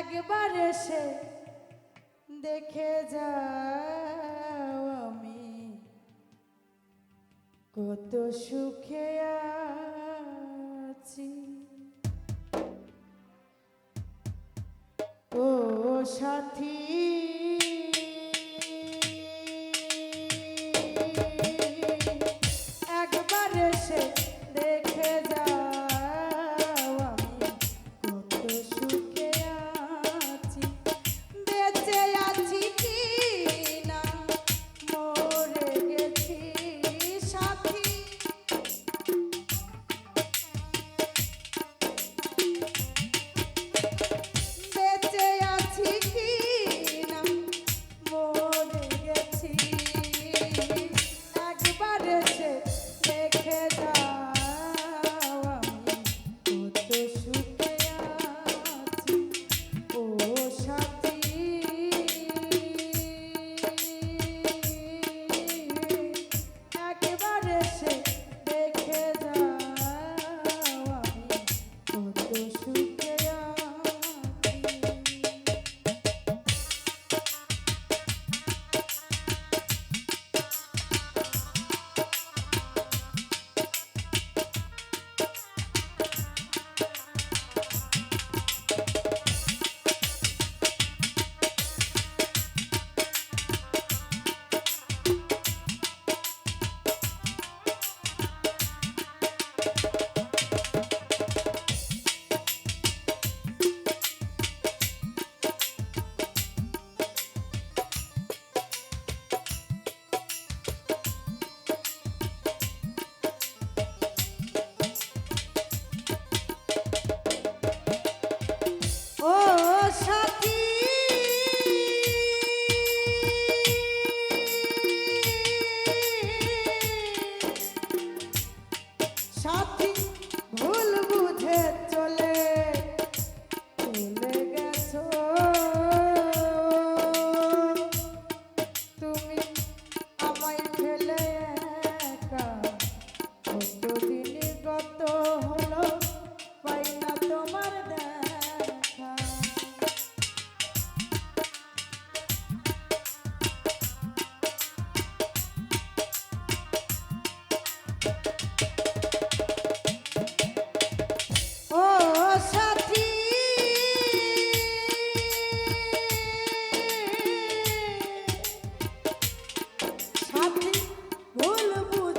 একবার এসে দেখে যাও আমি। কত সুখে আছি। ও সাথী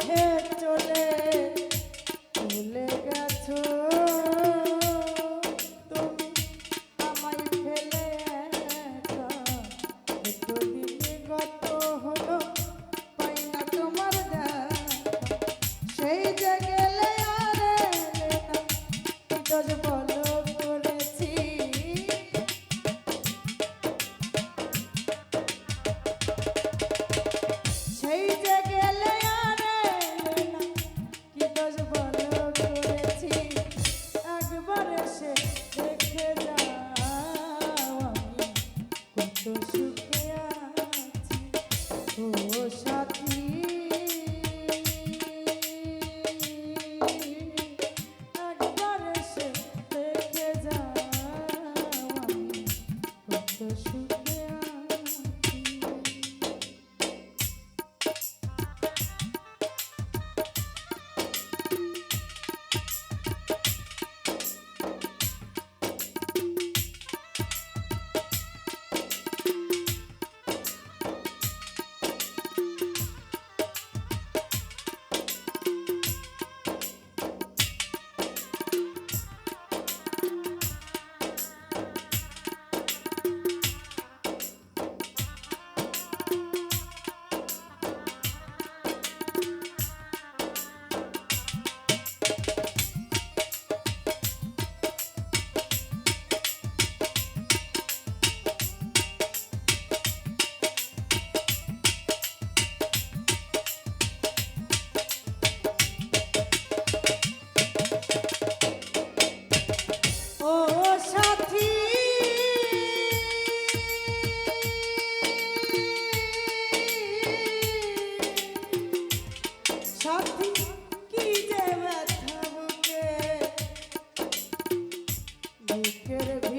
Yeah. বুকের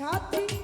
সাথী